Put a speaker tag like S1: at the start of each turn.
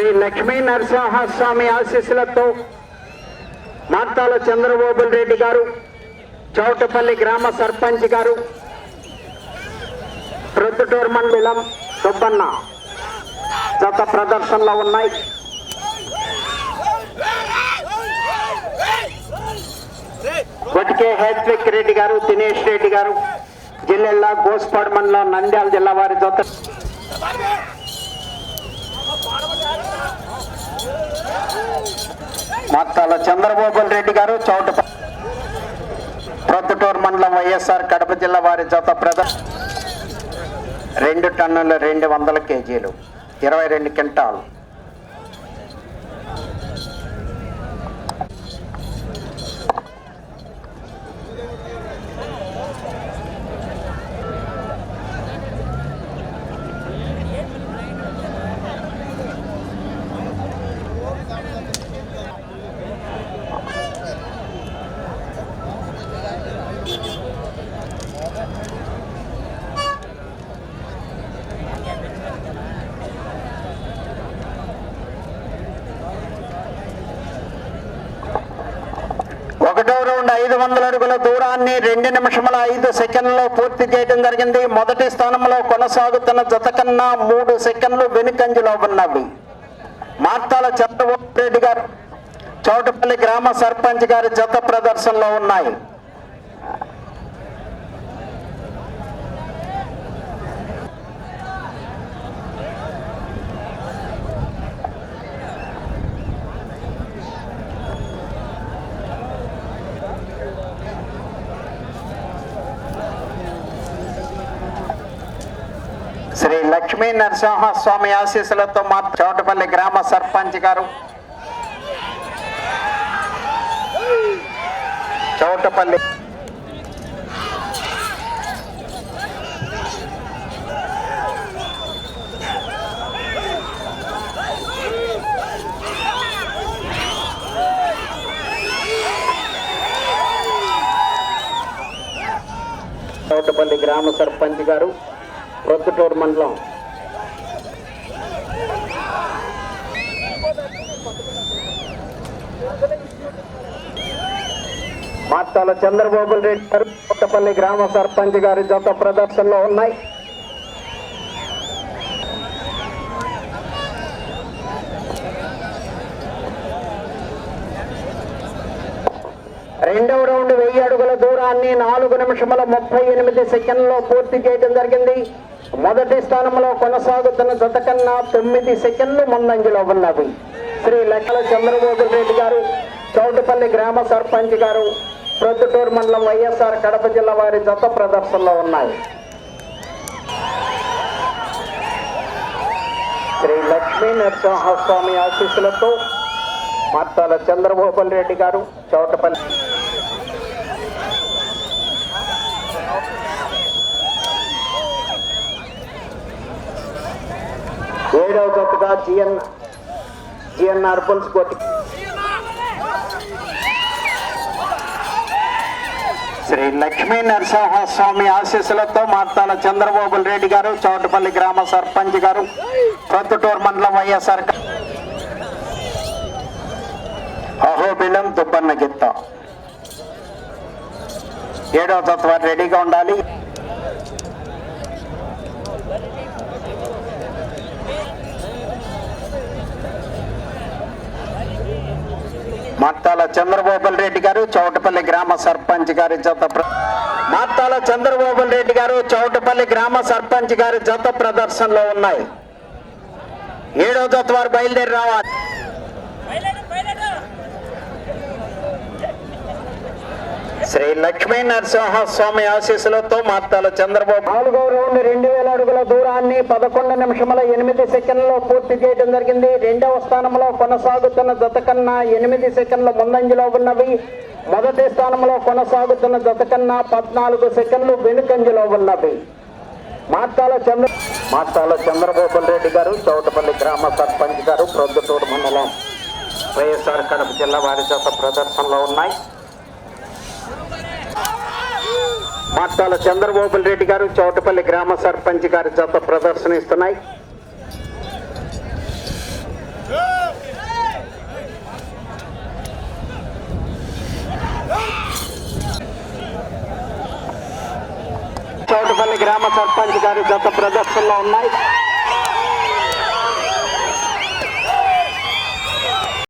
S1: శ్రీ లక్ష్మీ నరసింహస్వామి ఆశీస్సులతో మార్తాల చంద్రబాబు రెడ్డి గారు చౌటపల్లి గ్రామ సర్పంచ్ గారు ప్రొద్దుటూరు మండలం సుబ్బన్న జత ప్రదర్శనలో ఉన్నాయి. వటికే హెచ్విక్ రెడ్డి గారు దినేష్ రెడ్డి గారు జిల్లెల్లా గోస్పాడు మండలం నంద్యాల జిల్లా వారి జత మత్తాల చంద్రబాబు రెడ్డి గారు చౌట ప్రొద్దుటూరు మండలం వైఎస్ఆర్ కడప జిల్లా వారి జత ప్రద రెండు టన్నుల రెండు వందల కేజీలు ఇరవై రెండు క్వింటాలు. రౌండ్ ఐదు వందల అడుగుల దూరాన్ని రెండు నిమిషముల ఐదు సెకండ్లో పూర్తి చేయడం జరిగింది. మొదటి స్థానంలో కొనసాగుతున్న జత కన్నా మూడు సెకండ్లు వెనుకంజలో ఉన్నవి. మార్తాల చంద్రబాబు రెడ్డి గారు చౌటపల్లి గ్రామ సర్పంచ్ గారి జత ప్రదర్శనలో ఉన్నాయి. శ్రీ లక్ష్మీ నరసింహస్వామి ఆశీస్సులతో మా చోటపల్లి గ్రామ సర్పంచ్ గారు చోటపల్లి చోటపల్లి గ్రామ సర్పంచ్ గారు ప్రొద్దుటూరు మండలం. మార్తాల చంద్రబాబు రెడ్డి గారు కొత్తపల్లి గ్రామ సర్పంచ్ గారి జత ప్రదర్శనలో ఉన్నాయి. రెండవ రౌండ్ వెయ్యి అడుగుల దూరాన్ని నాలుగు నిమిషముల ముప్పై ఎనిమిది సెకండ్లో పూర్తి చేయడం జరిగింది. మొదటి స్థానంలో కొనసాగుతున్న జత కన్నా తొమ్మిది సెకండ్లు ముందంజలో ఉన్నవి. శ్రీ లెక్కల చంద్రబాబు రెడ్డి గారు చౌటపల్లి గ్రామ సర్పంచ్ గారు ప్రొద్దుటూరు మండలం వైఎస్ఆర్ కడప జిల్లా వారి జత ప్రదర్శనలో ఉన్నాయి. శ్రీ లక్ష్మీ నరసింహస్వామి ఆశీస్సులతో మార్తాల చంద్రబాబు రెడ్డి గారు చౌటపల్లి ఏడవ జతగా జిఎన్ జిఎన్ఆర్ పుల్స్ కోటి శ్రీ లక్ష్మీ నరసింహస్వామి ఆశీస్సులతో మార్తాల చంద్రబాబు రెడ్డి గారు చౌటపల్లి గ్రామ సర్పంచ్ గారు ప్రొద్దుటూరు మండలం వైఎస్ఆర్ అహోబిలం దుబ్బన్న గిత్త. ఏడవ తత్వ రెడీగా ఉండాలి. మత్తాల చంద్రబాబు రెడ్డి గారు చౌటపల్లి గ్రామ సర్పంచ్ గారి జత మత్తాల చంద్రబాబు రెడ్డి గారు చౌటపల్లి గ్రామ సర్పంచ్ గారి జత ప్రదర్శనలో ఉన్నాయి. ఏడో జత వారు బయలుదేరి రావాలి. శ్రీ లక్ష్మీ నరసింహస్వామి ఆశీస్సులతో మార్తాల చంద్రబాబు. నాలుగో రౌండ్ రెండు వేల అడుగుల దూరాన్ని పదకొండు నిమిషముల ఎనిమిది సెకండ్లో పూర్తి చేయడం జరిగింది. రెండవ స్థానంలో కొనసాగుతున్న జత కన్నా ఎనిమిది సెకండ్ల ముందంజలో ఉన్నవి. మొదటి స్థానంలో కొనసాగుతున్న జత కన్నా పద్నాలుగు సెకండ్లు వెనుకంజలో ఉన్నవి. మార్తాల చంద్ర మార్తాల చంద్రబాబు రెడ్డి గారు చౌటపల్లి గ్రామ సర్పంచ్ గారు ప్రొద్దుటూరు మండలం వైఎస్ఆర్ కడప జిల్లా వారి చేత ప్రదర్శనలో ఉన్నాయి. మట్టాల చంద్రబాబు రెడ్డి గారు చౌటపల్లి గ్రామ సర్పంచ్ గారి చేత ప్రదర్శన ఇస్తున్నాయి చౌటపల్లి గ్రామ సర్పంచ్ గారి జత ప్రదర్శనలో ఉన్నాయి.